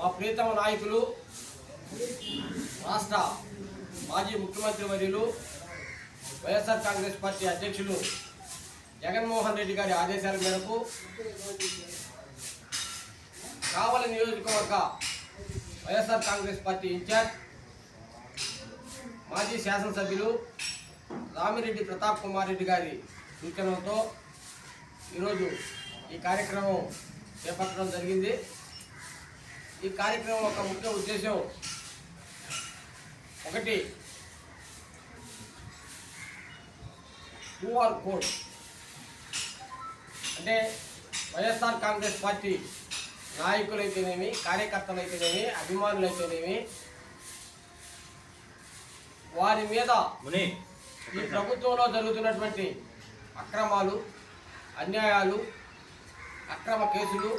నాయకులు రాష్ట్ర మాజీ ముఖ్యమంత్రి వర్యులు వైఎస్ఆర్ కాంగ్రెస్ పార్టీ అధ్యక్షులు జగన్మోహన్ రెడ్డి గారి ఆదేశాల మేరకు కావలి నియోజకవర్గ వైఎస్ఆర్ కాంగ్రెస్ పార్టీ ఇన్ఛార్జ్ మాజీ శాసనసభ్యులు రామిరెడ్డి ప్రతాప్ కుమార్ రెడ్డి గారి సూచనలతో ఈరోజు ఈ కార్యక్రమం చేపట్టడం జరిగింది. ఈ కార్యక్రమం ఒక ముఖ్య ఉద్దేశం. ఒకటి క్యూఆర్ కోడ్. అంటే వైఎస్ఆర్ కాంగ్రెస్ పార్టీ నాయకులైతేనేమి కార్యకర్తలైతేనేమి అభిమానులైతేనేమి వారి మీద ముని ఈ ప్రభుత్వంలో జరుగుతున్నటువంటి అక్రమాలు అన్యాయాలు అక్రమ కేసులు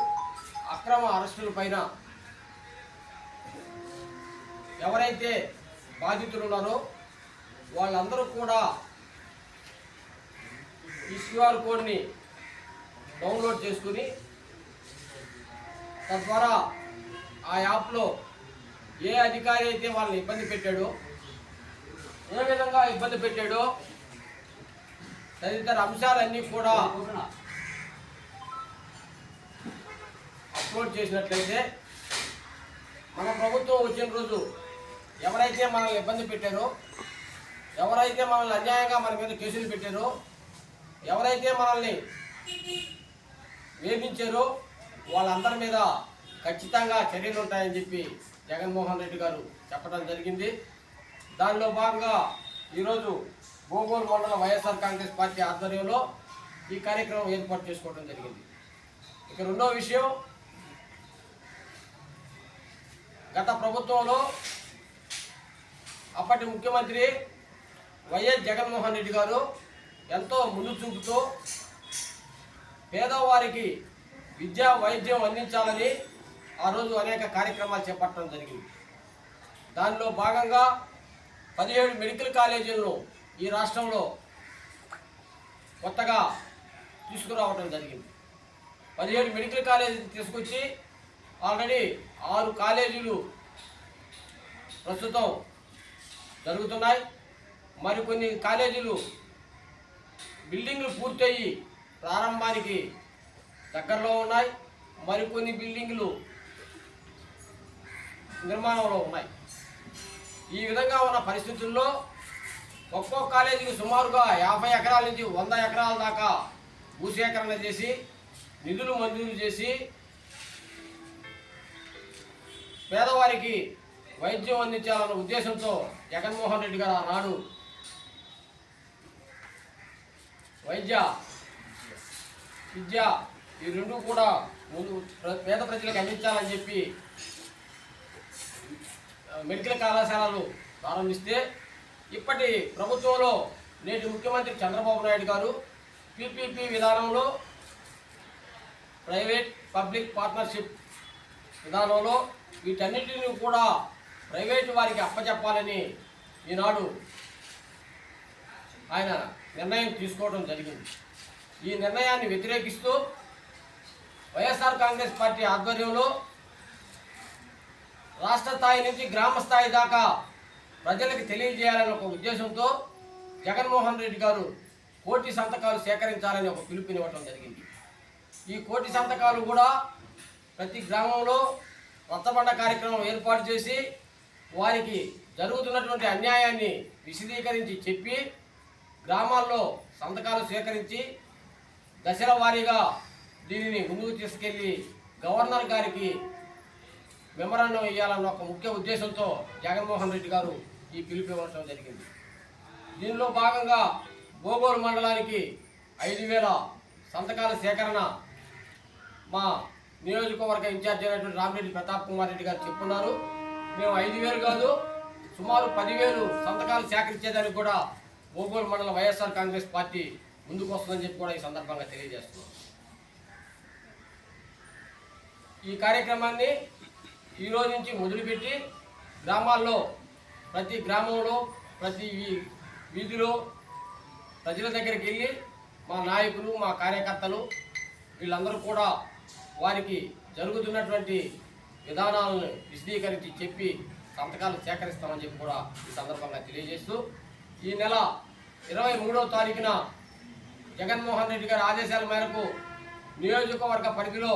అక్రమ అరెస్టుల పైన ఎవరైతే బాధితులు ఉన్నారో వాళ్ళందరూ కూడా ఈ క్యూఆర్ కోడ్ని డౌన్లోడ్ చేసుకుని తద్వారా ఆ యాప్లో ఏ అధికారి అయితే వాళ్ళని ఇబ్బంది పెట్టాడో ఏ విధంగా ఇబ్బంది పెట్టాడో తదితర అంశాలన్నీ కూడా అప్లోడ్ చేసినట్లయితే మన ప్రభుత్వం వచ్చిన రోజు ఎవరైతే మనల్ని ఇబ్బంది పెట్టారో ఎవరైతే మనల్ని అన్యాయంగా మన మీద కేసులు పెట్టారో ఎవరైతే మనల్ని వేధించారో వాళ్ళందరి మీద ఖచ్చితంగా చర్యలు ఉంటాయని చెప్పి జగన్మోహన్ రెడ్డి గారు చెప్పడం జరిగింది. దానిలో భాగంగా ఈరోజు గోగోలు మండల వైఎస్ఆర్ కాంగ్రెస్ పార్టీ ఆధ్వర్యంలో ఈ కార్యక్రమం ఏర్పాటు చేసుకోవడం జరిగింది. ఇక రెండో విషయం గత ప్రభుత్వంలో అప్పటి ముఖ్యమంత్రి వైఎస్ జగన్మోహన్ రెడ్డి గారు ఎంతో ముందు చూపుతూ పేదవారికి విద్యా వైద్యం అందించాలని ఆ రోజు అనేక కార్యక్రమాలు చేపట్టడం జరిగింది. దానిలో భాగంగా పదిహేడు మెడికల్ కాలేజీలను ఈ రాష్ట్రంలో కొత్తగా తీసుకురావడం జరిగింది. పదిహేడు మెడికల్ కాలేజీ తీసుకొచ్చి ఆల్రెడీ ఆరు కాలేజీలు ప్రస్తుతం జరుగుతున్నాయి. మరికొన్ని కాలేజీలు బిల్డింగ్లు పూర్తయ్యి ప్రారంభానికి దగ్గరలో ఉన్నాయి. మరికొన్ని బిల్డింగ్లు నిర్మాణంలో ఉన్నాయి. ఈ విధంగా ఉన్న పరిస్థితుల్లో ఒక్కో కాలేజీకి సుమారుగా యాభై ఎకరాల నుంచి వంద ఎకరాల దాకా భూసేకరణ చేసి నిధులు మంజూరు చేసి పేదవారికి వైద్యం అందించాలన్న ఉద్దేశంతో జగన్మోహన్ రెడ్డి గారు ఆనాడు వైద్య విద్య ఈ రెండు కూడా ముందు పేద ప్రజలకు అందించాలని చెప్పి మెడికల్ కళాశాలలు ప్రారంభిస్తే ఇప్పటి ప్రభుత్వంలో నేటి ముఖ్యమంత్రి చంద్రబాబు నాయుడు గారు పీపీపీ విధానంలో ప్రైవేట్ పబ్లిక్ పార్ట్నర్షిప్ విధానంలో వీటన్నిటిని కూడా ప్రైవేటు వారికి అప్పచెప్పాలని ఈనాడు ఆయన నిర్ణయం తీసుకోవడం జరిగింది. ఈ నిర్ణయాన్ని వ్యతిరేకిస్తూ వైఎస్ఆర్ కాంగ్రెస్ పార్టీ ఆధ్వర్యంలో రాష్ట్ర స్థాయి నుంచి గ్రామ స్థాయి దాకా ప్రజలకు తెలియజేయాలని ఒక ఉద్దేశంతో జగన్మోహన్ రెడ్డి గారు కోటి సంతకాలు సేకరించాలని ఒక పిలుపునివ్వటం జరిగింది. ఈ కోటి సంతకాలు కూడా ప్రతి గ్రామంలో రచ్చబండ కార్యక్రమం ఏర్పాటు చేసి వారికి జరుగుతున్నటువంటి అన్యాయాన్ని విశదీకరించి చెప్పి గ్రామాల్లో సంతకాలు సేకరించి దశల వారీగా దీనిని ముందుకు తీసుకెళ్ళి గవర్నర్ గారికి మెమరాండం ఇవ్వాలన్న ఒక ముఖ్య ఉద్దేశంతో జగన్మోహన్ రెడ్డి గారు ఈ పిలుపు ఇవ్వడం జరిగింది. దీనిలో భాగంగా గోగోలు మండలానికి ఐదు వేల సంతకాల సేకరణ మా నియోజకవర్గ ఇన్ఛార్జ్ అయినటువంటి రామిరెడ్డి ప్రతాప్ కుమార్ రెడ్డి గారు చెప్పున్నారు. మేము ఐదు వేలు కాదు సుమారు పదివేలు సంతకాలు సేకరించేదానికి కూడా గోగోలు మండల వైఎస్ఆర్ కాంగ్రెస్ పార్టీ ముందుకు వస్తుందని చెప్పి కూడా ఈ సందర్భంగా తెలియజేస్తున్నాం. ఈ కార్యక్రమాన్ని ఈ రోజు నుంచి మొదలుపెట్టి గ్రామాల్లో ప్రతి గ్రామంలో ప్రతి వీధిలో ప్రజల దగ్గరికి వెళ్ళి మా నాయకులు మా కార్యకర్తలు వీళ్ళందరూ కూడా వారికి జరుగుతున్నటువంటి విధానాలను విశదీకరించి చెప్పి సంతకాలు సేకరిస్తామని చెప్పి కూడా ఈ సందర్భంగా తెలియజేస్తూ ఈ నెల ఇరవై మూడవ తారీఖున జగన్మోహన్ రెడ్డి గారి ఆదేశాల మేరకు నియోజకవర్గ పరిధిలో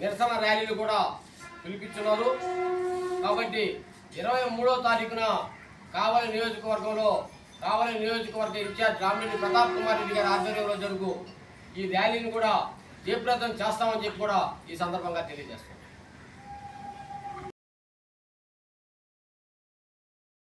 నిరసన ర్యాలీలు కూడా పిలిపించున్నారు. కాబట్టి ఇరవై మూడో తారీఖున కావలి నియోజకవర్గంలో కావలి నియోజకవర్గ ఇన్ఛార్జ్ రామిరెడ్డి ప్రతాప్ కుమార్ రెడ్డి గారి ఆధ్వర్యంలో జరుగు ఈ ర్యాలీని కూడా జయప్రదం చేస్తామని చెప్పి కూడా ఈ సందర్భంగా తెలియజేస్తాం